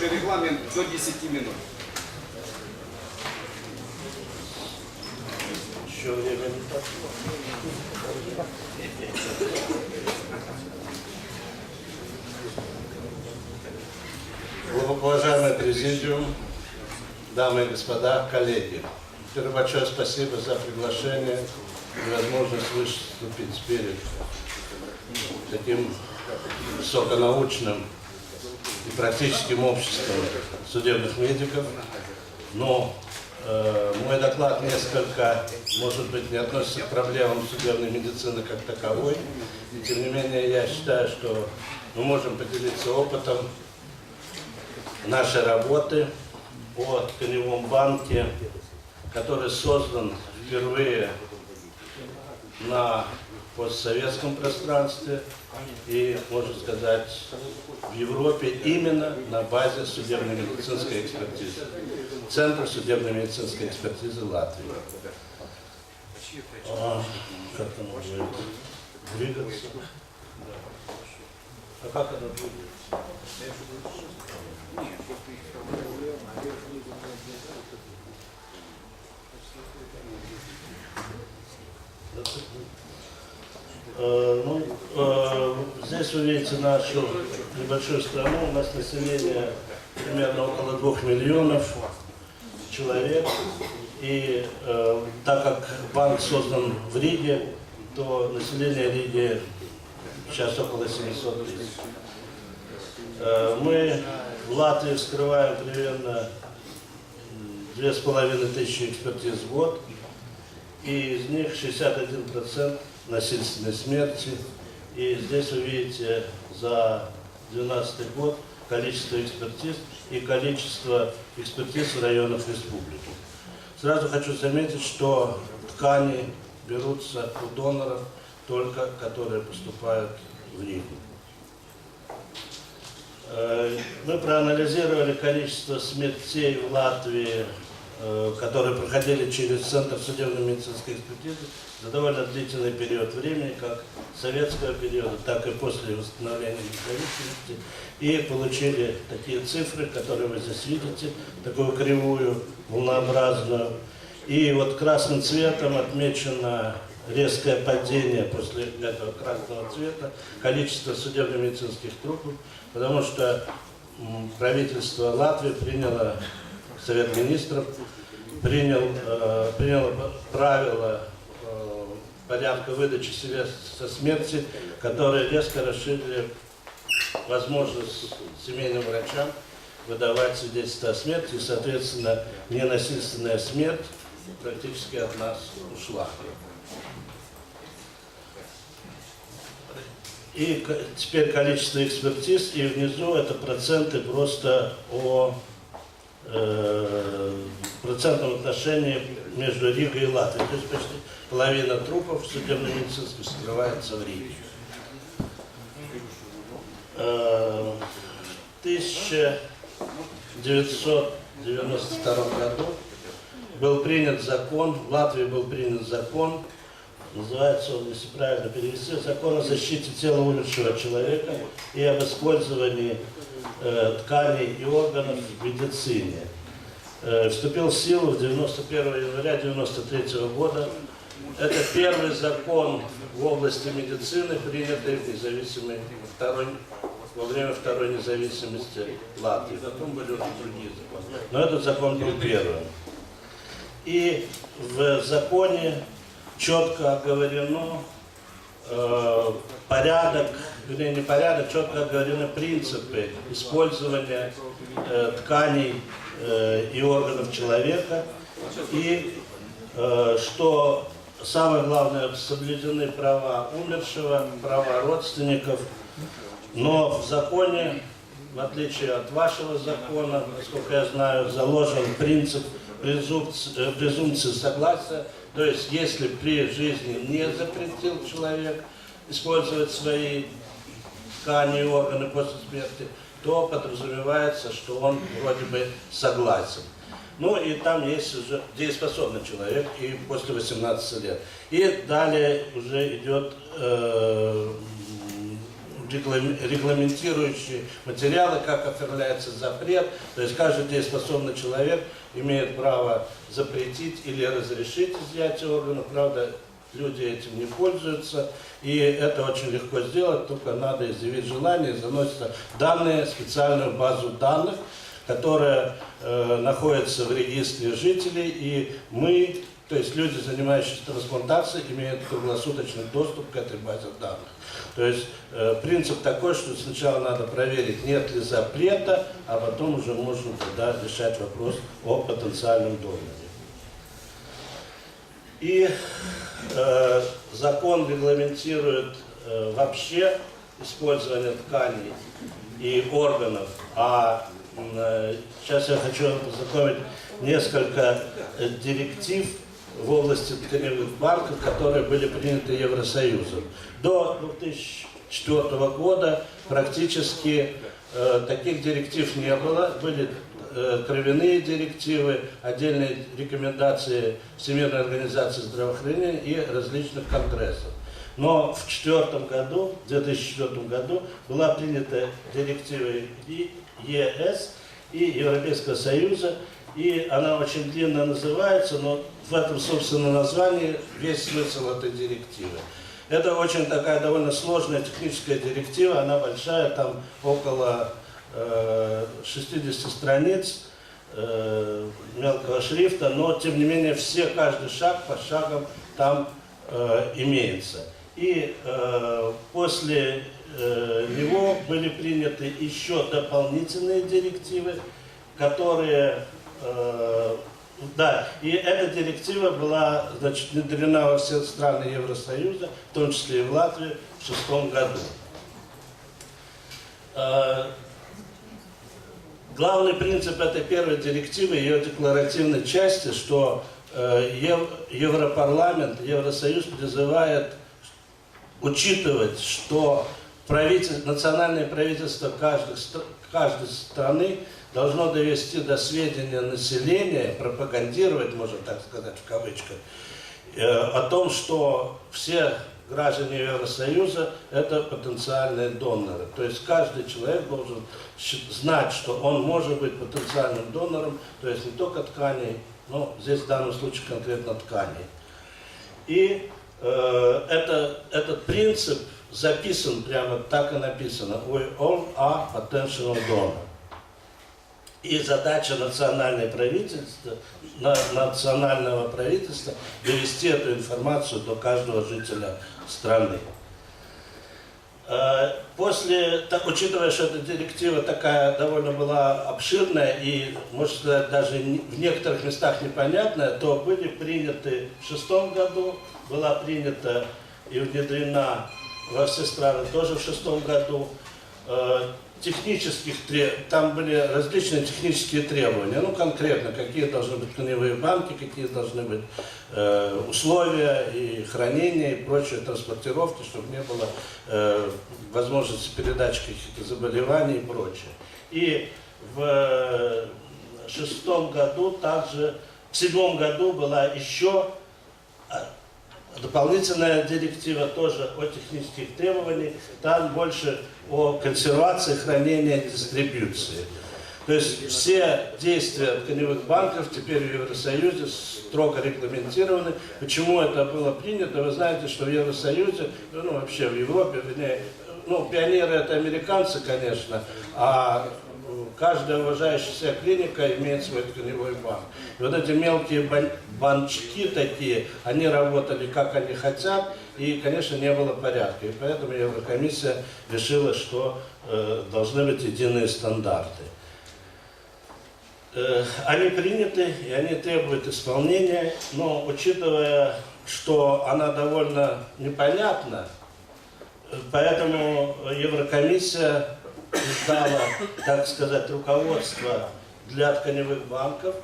тоже регламент до 10 минут. Еще время не так. Уважаемый президиум, дамы и господа, коллеги, первое большое спасибо за приглашение и возможность выступить перед таким высоконаучным и практическим обществом судебных медиков. Но э, мой доклад несколько, может быть, не относится к проблемам судебной медицины как таковой. И тем не менее, я считаю, что мы можем поделиться опытом нашей работы о тканевом банке, который создан впервые на постсоветском пространстве и, можно сказать, в Европе именно на базе судебно-медицинской экспертизы. Центр судебно-медицинской экспертизы Латвии. А, как оно будет двигаться? А как оно будет? Э, Ну, э, здесь вы видите нашу небольшую страну. У нас население примерно около двух миллионов человек. И э, так как банк создан в Риге, то население Риги сейчас около 700 тысяч. Э, мы в Латвии вскрываем примерно м, две с половиной тысячи экспертиз в год, и из них 61% насильственной смерти. И здесь вы видите за 2012 год количество экспертиз и количество экспертиз в районах республики. Сразу хочу заметить, что ткани берутся у доноров, только которые поступают в Ригу. Э, Мы проанализировали количество смертей в Латвии, которые проходили через Центр судебно-медицинской экспертизы довольно длительный период времени, как советского периода, так и после восстановления независимости. И получили такие цифры, которые вы здесь видите, такую кривую, волнообразную. И вот красным цветом отмечено резкое падение после этого красного цвета количества судебно-медицинских трупов, потому что правительство Латвии приняло, Совет министров принял, э, приняло правила э, порядка выдачи свидетельства смерти, которые резко расширили возможность семейным врачам выдавать свидетельство о смерти, и, соответственно, ненасильственная смерть практически от нас ушла. И теперь количество экспертиз, и внизу это проценты просто о э, процентном отношении между Ригой и Латвией. То есть почти половина трупов судебно-медицинских скрывается в Риге. Э, в 1992 году был принят закон, в Латвии был принят закон, называется он, если правильно перевести, закон о защите тела умершего человека и об использовании э, тканей и органов в медицине. Э, вступил в силу в 91 января 1993 года. Это первый закон в области медицины, принятый в независимой второй, во время второй независимости Латвии. Потом были уже другие законы. Но этот закон был первым. И в законе четко оговорено э, порядок, вернее не порядок, четко оговорены принципы использования э, тканей э, и органов человека. И э, что самое главное, соблюдены права умершего, права родственников. Но в законе, в отличие от вашего закона, насколько я знаю, заложен принцип презумпции, э, презумпции согласия. То есть, если при жизни не запретил человек использовать свои ткани и органы после смерти, то подразумевается, что он вроде бы согласен. Ну и там есть уже дееспособный человек и после 18 лет. И далее уже идет э, регламентирующие материалы, как оформляется запрет. То есть каждый дееспособный человек имеет право запретить или разрешить изъятие органов. Правда, люди этим не пользуются. И это очень легко сделать, только надо изъявить желание, заносятся данные в специальную базу данных, которая э, находится в регистре жителей, и мы, то есть люди, занимающиеся трансплантацией, имеют круглосуточный доступ к этой базе данных. То есть э, принцип такой, что сначала надо проверить, нет ли запрета, а потом уже можно тогда решать вопрос о потенциальном доноре. И э, закон регламентирует э, вообще использование тканей и органов, а э, сейчас я хочу познакомить несколько э, директив в области тканевых банков, которые были приняты Евросоюзом. До 2004 года практически э, таких директив не было, были э, кровяные директивы, отдельные рекомендации Всемирной организации здравоохранения и различных конгрессов. Но в четвертом году, в 2004 году была принята директива ЕС и Европейского Союза, и она очень длинно называется, но в этом, собственно, названии весь смысл этой директивы. Это очень такая довольно сложная техническая директива, она большая, там около э, 60 страниц э, мелкого шрифта, но тем не менее все, каждый шаг по шагам там э, имеется. И э, после э, него были приняты еще дополнительные директивы, которые э, да, и эта директива была значит, внедрена во все страны Евросоюза, в том числе и в Латвию, в шестом году. Э, Главный принцип этой первой директивы, ее декларативной части, что э, Ев- Европарламент, Евросоюз призывает учитывать, что правитель, национальное правительство каждой, каждой страны должно довести до сведения населения, пропагандировать, можно так сказать в кавычках, э, о том, что все граждане Евросоюза это потенциальные доноры. То есть каждый человек должен знать, что он может быть потенциальным донором, то есть не только тканей, но здесь в данном случае конкретно тканей. И э, это, этот принцип записан прямо так и написано. We all are potential donor. И задача национальной правительства, на- национального правительства довести эту информацию до каждого жителя страны. Э, После, учитывая, что эта директива такая довольно была обширная и, можно сказать, даже в некоторых местах непонятная, то были приняты в шестом году, была принята и внедрена во все страны тоже в шестом году. Э, Технических там были различные технические требования, ну конкретно, какие должны быть тканевые банки, какие должны быть э, условия и хранения и прочие транспортировки, чтобы не было э, возможности передачи каких-то заболеваний и прочее. И в э, шестом году также, в седьмом году была еще а, дополнительная директива тоже о технических требованиях, там больше о консервации, хранении и дистрибьюции. То есть все действия тканевых банков теперь в Евросоюзе строго регламентированы. Почему это было принято? Вы знаете, что в Евросоюзе, ну вообще в Европе, вернее, ну пионеры это американцы, конечно, а каждая уважающая себя клиника имеет свой тканевой банк. И вот эти мелкие бан- банчики такие, они работали как они хотят, и, конечно, не было порядка. И поэтому Еврокомиссия решила, что э, должны быть единые стандарты. Э, они приняты, и они требуют исполнения, но учитывая, что она довольно непонятна, поэтому Еврокомиссия издала, так сказать, руководство для тканевых банков,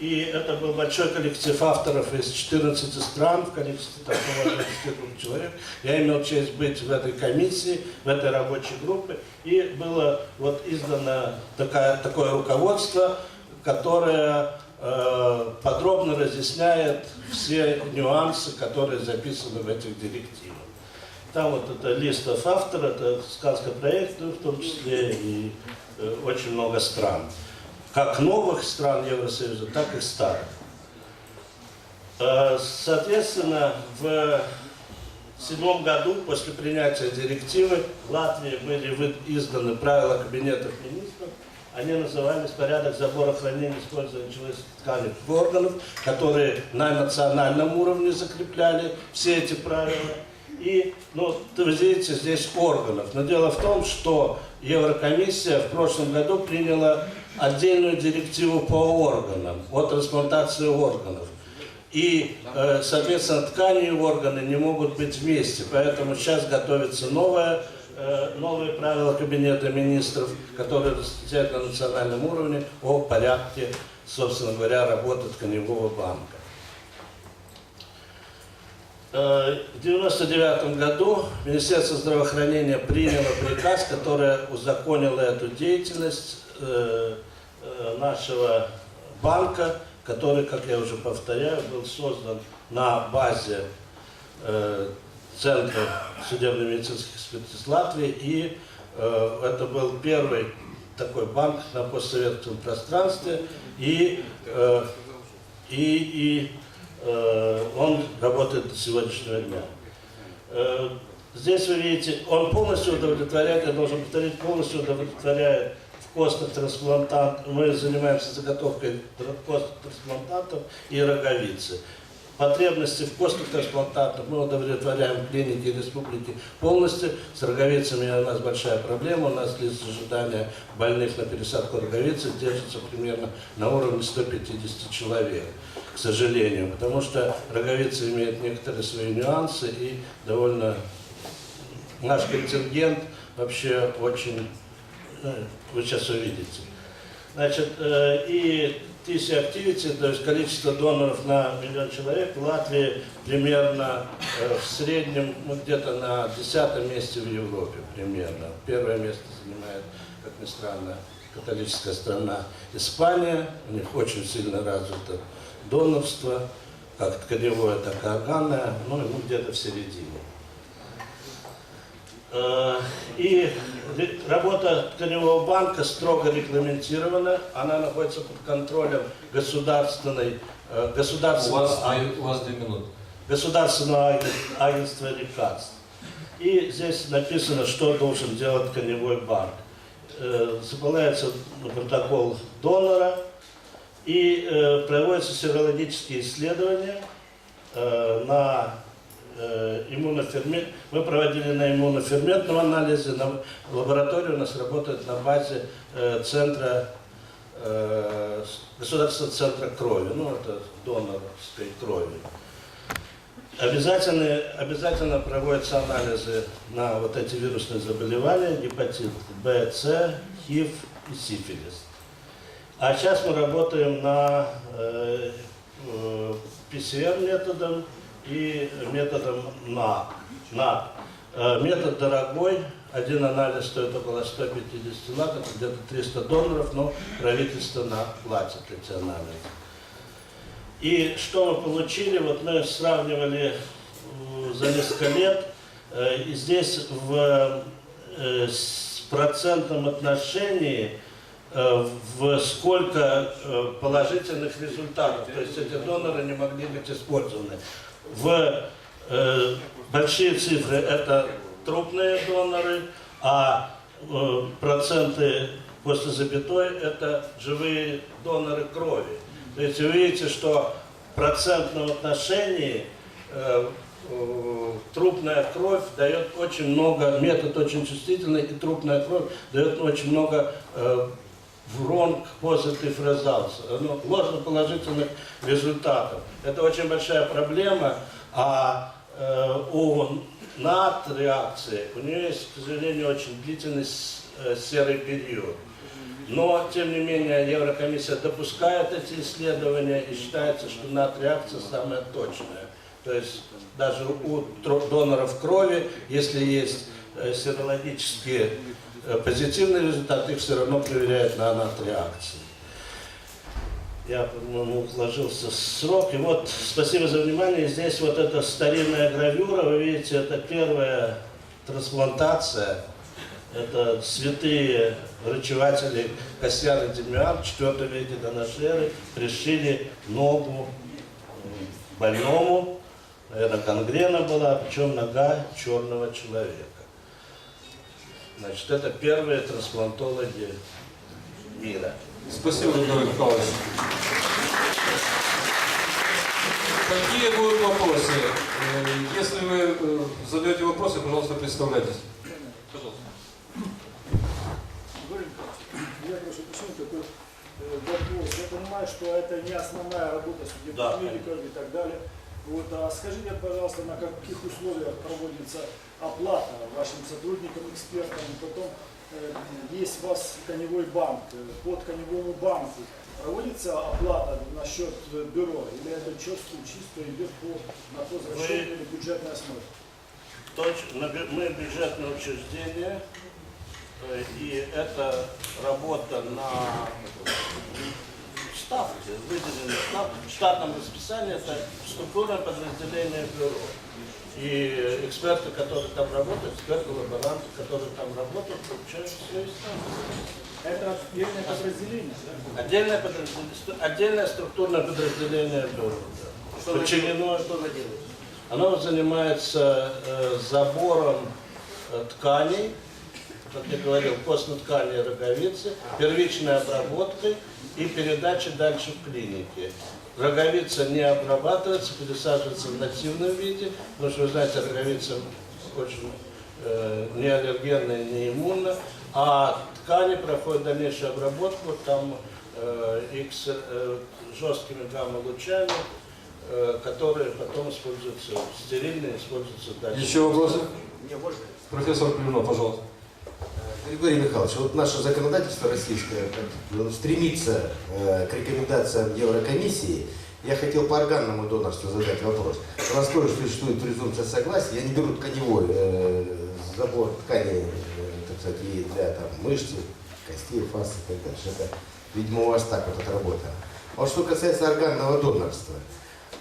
и это был большой коллектив авторов из 14 стран, в количестве такого 22 человек. Я имел честь быть в этой комиссии, в этой рабочей группе. И было вот издано такая, такое руководство, которое э, подробно разъясняет все нюансы, которые записаны в этих директивах. Там вот это лист автора, это сказка проекта в том числе, и э, очень много стран. Как новых стран Евросоюза, так и старых. Э, Соответственно, в седьмом году после принятия директивы в Латвии были изданы правила кабинетов министров. Они назывались «Порядок забора, хранения, использования человеческих тканей органов», которые на национальном уровне закрепляли все эти правила. И, ну, вы видите, здесь органов. Но дело в том, что Еврокомиссия в прошлом году приняла отдельную директиву по органам, о трансплантации органов. И, э, соответственно, ткани и органы не могут быть вместе. Поэтому сейчас готовится новое, э, новые правила Кабинета министров, которые разъясняют на национальном уровне о порядке, собственно говоря, работы тканевого банка. Э, В 1999 году Министерство здравоохранения приняло приказ, который узаконил эту деятельность э, нашего банка, который, как я уже повторяю, был создан на базе э, Центра судебно-медицинских экспертиз Латвии. И э, это был первый такой банк на постсоветском пространстве. И, э, и, и э, он работает до сегодняшнего дня. Э, Здесь вы видите, он полностью удовлетворяет, я должен повторить, полностью удовлетворяет трансплантантов. Мы занимаемся заготовкой костных трансплантантов и роговицы. Потребности в костных трансплантантах мы удовлетворяем в клинике республики полностью. С роговицами у нас большая проблема. У нас лист ожидания больных на пересадку роговицы держится примерно на уровне 150 человек, к сожалению. Потому что роговица имеет некоторые свои нюансы и довольно наш контингент вообще очень, ну, вы сейчас увидите. Значит, э, и TC Activity, то есть количество доноров на миллион человек, в Латвии примерно э, в среднем мы где-то на десятом месте в Европе примерно. Первое место занимает, как ни странно, католическая страна Испания. У них очень сильно развито донорство, как тканевое, так и органное, ну мы где-то в середине. Э, И работа тканевого банка строго регламентирована, она находится под контролем государственной, э, У государственного, вас, а- две- у вас две минуты. государственного аген- агентства лекарств. И здесь написано, что должен делать тканевой банк. Э, Заполняется протокол донора и проводятся серологические исследования на э, иммунофермент. Мы проводили на иммуноферментном анализе, на лаборатория у нас работает на базе э, центра э, государственного центра крови, ну это донорской крови. Обязательно, обязательно проводятся анализы на вот эти вирусные заболевания, гепатит Б, С, ХИВ и сифилис. А сейчас мы работаем на э, э, ПЦР методом и методом НАК. НАК. Э, метод дорогой, один анализ стоит около 150 лат, это где-то 300 долларов, но правительство на платит эти анализы. И что мы получили? Вот мы сравнивали э, за несколько лет, э, и здесь в процентном отношении в сколько положительных результатов. То есть эти доноры не могли быть использованы. В э, большие цифры это трупные доноры, а э, проценты после запятой это живые доноры крови. То есть вы видите, что в процентном отношении э, э, трупная кровь дает очень много, метод очень чувствительный, и трупная кровь дает очень много э, wrong positive results, ну, ложноположительных результатов. Это очень большая проблема, а э, у НАТ реакции, у нее есть, к сожалению, очень длительный э, серый период. Но, тем не менее, Еврокомиссия допускает эти исследования и считается, что НАТ-реакция самая точная. То есть даже у доноров крови, если есть э, серологические э, позитивные результаты, их все равно проверяют на НАТ-реакции. я, по-моему, уложился срок. И вот, спасибо за внимание. Здесь вот эта старинная гравюра, вы видите, это первая трансплантация. Это святые врачеватели Касьян и Демиан в IV веке до нашей эры пришили ногу больному, наверное, гангрена была, причем нога черного человека. Значит, это первые трансплантологи мира. Спасибо, Григорий Михайлович. Какие будут вопросы? Э, Если вы э, задаете вопросы, пожалуйста, представляйтесь. Пожалуйста. Я прошу прощения, такой э, вопрос. Я понимаю, что это не основная работа судебных Да, медиков и так далее. Вот, а скажите, пожалуйста, на каких условиях проводится оплата вашим сотрудникам, экспертам, и потом э, есть у вас коневой банк, э, по коневому банку проводится оплата на счет бюро, или это чисто, чисто идет по, на возвращение или бюджетной основе? Точно, мы бюджетное учреждение, э, и это работа на ставке, выделенный штат, в штатном расписании, это структурное подразделение бюро. И эксперты, которые там работают, эксперты, лаборанты, которые там работают, получают свои ставки. Это отдельное подразделение, да? Отдельное, подразделение, отдельное структурное подразделение бюро. да. Подчинено что оно делает? Оно занимается э, забором э, тканей, как я говорил, и роговицы, первичной обработкой и передачей дальше в клинике. Роговица не обрабатывается, пересаживается в нативном виде, потому что, вы знаете, роговица очень э, не аллергенная, не иммунна, а ткани проходят дальнейшую обработку, там э, X, э, жесткими гамма-лучами, э, которые потом используются, стерильные, используются дальше. Еще вопросы? Профессор Плюнов, пожалуйста. Григорий Михайлович, вот наше законодательство российское стремится э, к рекомендациям Еврокомиссии. Я хотел по органному донорству задать вопрос. У нас тоже существует презумпция согласия. Я не беру тканевой э, забор тканей, э, так сказать, и для там, мышц, костей, фас и так дальше. Это, видимо, у вас так вот отработано. А что касается органного донорства,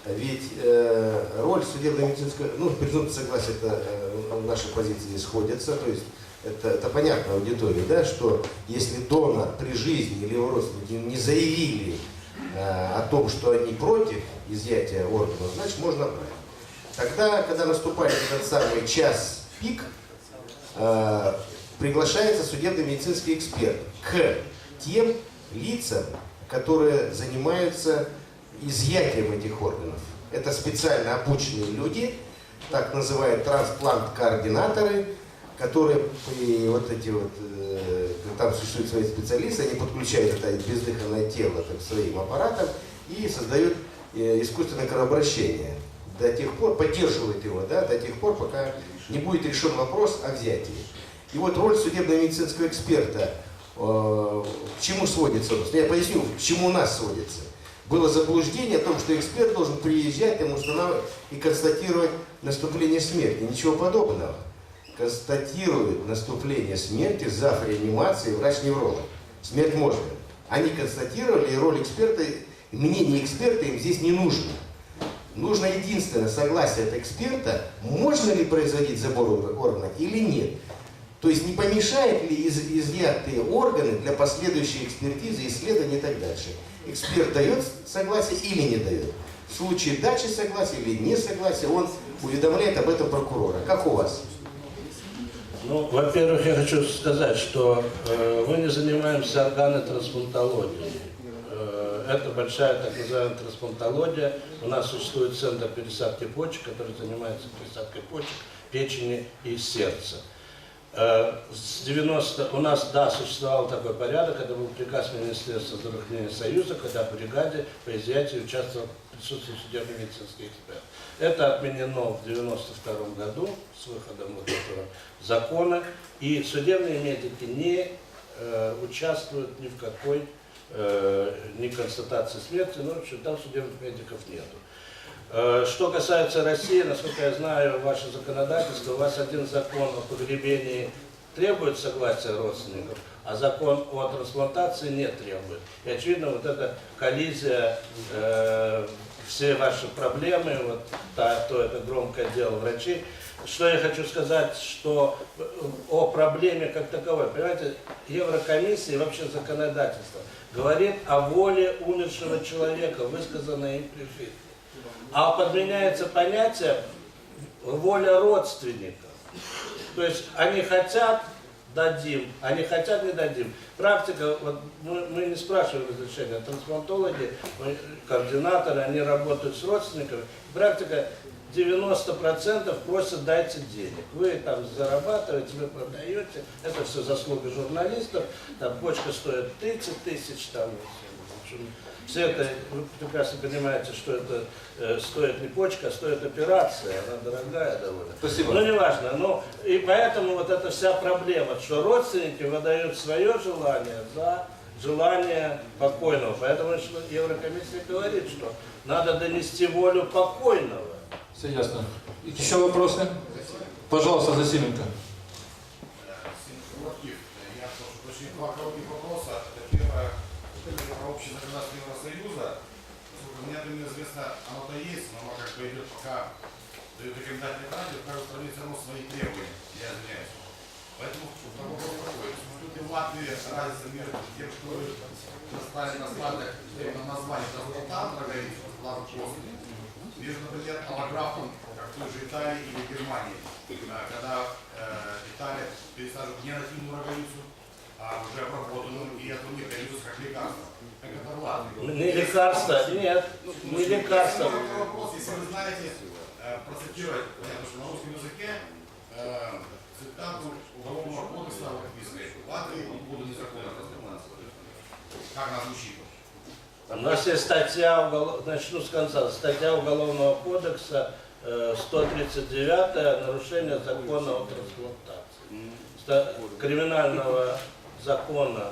ведь э, роль судебно-медицинского, ну, презумпция согласия, это э, наши позиции сходятся, то есть это, это понятно аудитории, да, что если донор при жизни или его родственники не заявили э, о том, что они против изъятия органов, значит можно брать. Тогда, когда наступает этот самый час пик, э, приглашается судебно-медицинский эксперт к тем лицам, которые занимаются изъятием этих органов. Это специально обученные люди, так называемые трансплант-координаторы, которые вот эти вот, э, там существуют свои специалисты, они подключают это бездыханное тело так, своим аппаратам и создают э, искусственное кровообращение. До тех пор, поддерживают его, да, до тех пор, пока не будет решен вопрос о взятии. И вот роль судебно-медицинского эксперта, э, к чему сводится? Я поясню, к чему у нас сводится. Было заблуждение о том, что эксперт должен приезжать там, устанавливать и констатировать наступление смерти. Ничего подобного. Констатирует наступление смерти зав. реанимации врач-невролог. Смерть можно. Они констатировали, и роль эксперта, мнение эксперта им здесь не нужно. Нужно единственное согласие от эксперта, можно ли производить забор органов или нет. То есть не помешает ли из, изъятые органы для последующей экспертизы, исследования и так дальше. Эксперт дает согласие или не дает. В случае дачи согласия или не согласия, он уведомляет об этом прокурора. Как у вас? Ну, во-первых, я хочу сказать, что э, мы не занимаемся органотрансплантологией. Э, это большая так называемая трансплантология. У нас существует центр пересадки почек, который занимается пересадкой почек, печени и сердца. Э, С 90 у нас, да, существовал такой порядок, это был приказ Министерства здравоохранения Союза, когда в бригаде по изъятию участвовал присутствовал судебно-медицинский эксперт. Это отменено в 92 году с выходом вот этого закона, и судебные медики не э, участвуют ни в какой э, ни констатации смерти, ну, в общем, там судебных медиков нету. Э, Что касается России, насколько я знаю, ваше законодательство, у вас один закон о погребении требует согласия родственников, а закон о трансплантации не требует. И очевидно, вот эта коллизия, э, все ваши проблемы, вот та- то это громкое дело врачей. Что я хочу сказать, что э, о проблеме как таковой, понимаете, Еврокомиссия и вообще законодательство говорит о воле умершего человека, высказанной им при жизни. А подменяется понятие воля родственников. То есть они хотят, дадим, они хотят, не дадим. Практика, вот мы, мы не спрашиваем разрешения, трансплантологи, мы, координаторы, они работают с родственниками. Практика 90% просят дайте денег. Вы там зарабатываете, вы продаете, это все заслуга журналистов, там почка стоит 30 тысяч, там, в общем, все это, вы прекрасно понимаете, что это э, стоит не почка, а стоит операция, она дорогая довольно. Спасибо. Ну, неважно. Ну, и поэтому вот эта вся проблема, что родственники выдают свое желание за желание покойного. Поэтому что Еврокомиссия говорит, что надо донести волю покойного. Все ясно. Еще вопросы? Пожалуйста, Засименко. Коротких. Я прошу уточнить два коротких вопроса. Это первое, это законодательство Евросоюза. Насколько мне это известно, оно-то есть, но оно как бы идет пока дает рекомендательные радио, в каждой стране все равно свои требования. Я извиняюсь. Поэтому вопрос такой. Существует ли в Латвии разница между тем, что вы наставили на складах на название трансплантант роговицы, трансплант костной, между, например, аллографом, как в той же Италии или Германии, э, когда э, Италия пересаживает не нативную роговицу, а уже обработанную, и это у них дается как лекарство. Не лекарство, нет, не лекарство. Такой вопрос, если вы знаете, э, процитировать, понятно, что на русском языке э, цитату уголовного кодекса латвийской. Латвии буду незаконно трансформация. Как она звучит? У нас есть статья, уголов- начну с конца, статья Уголовного кодекса э, 139 нарушение закона о трансплантации. Криминального закона,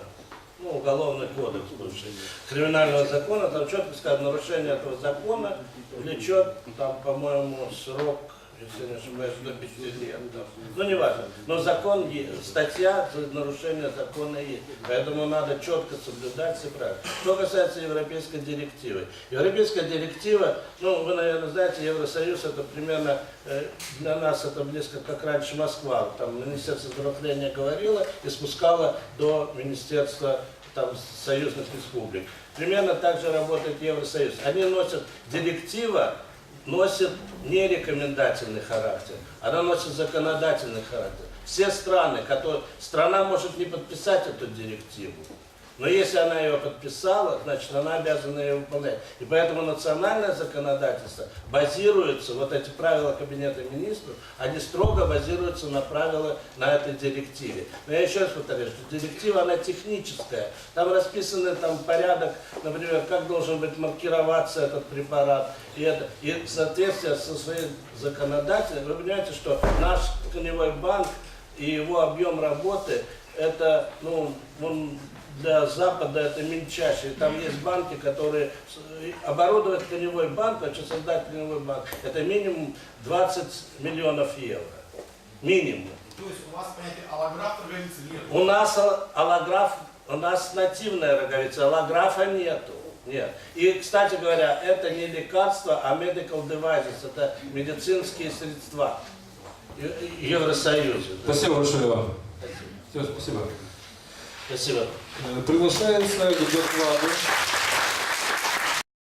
ну, уголовный кодекс бывший, криминального закона, там четко сказано, нарушение этого закона влечет, там, по-моему, срок, если не ошибаюсь, до пяти лет. там. Ну, не важно. Но закон, е- статья за нарушение закона есть. Поэтому надо четко соблюдать все правила. Что касается европейской директивы. Европейская директива, ну, вы, наверное, знаете, Евросоюз это примерно, э, для нас это близко, как раньше Москва. Там Министерство здравоохранения говорило и спускало до Министерства там, союзных республик. Примерно так же работает Евросоюз. Они носят директива, носит не рекомендательный характер, она носит законодательный характер. Все страны, которые... Страна может не подписать эту директиву, но если она ее подписала, значит она обязана ее выполнять. И поэтому национальное законодательство базируется, вот эти правила Кабинета министров, они строго базируются на правила на этой директиве. Но я еще раз повторяю, что директива, она техническая. Там расписаны там порядок, например, как должен быть маркироваться этот препарат. И, это, и в соответствии со своим законодательством, вы понимаете, что наш тканевой банк и его объем работы, это, ну, он для Запада это мельчайший. Там есть банки, которые оборудовать тканевой банк, вообще создать тканевой банк, это минимум 20 миллионов евро. Минимум. То есть у вас понятие аллограф роговицы нет? У нас ал- аллограф, у нас нативная роговица, аллографа нету. Нет. И, кстати говоря, это не лекарство, а medical devices, это медицинские средства Евросоюза. Спасибо большое вам. Все, спасибо. Спасибо. Э, Приглашается к докладу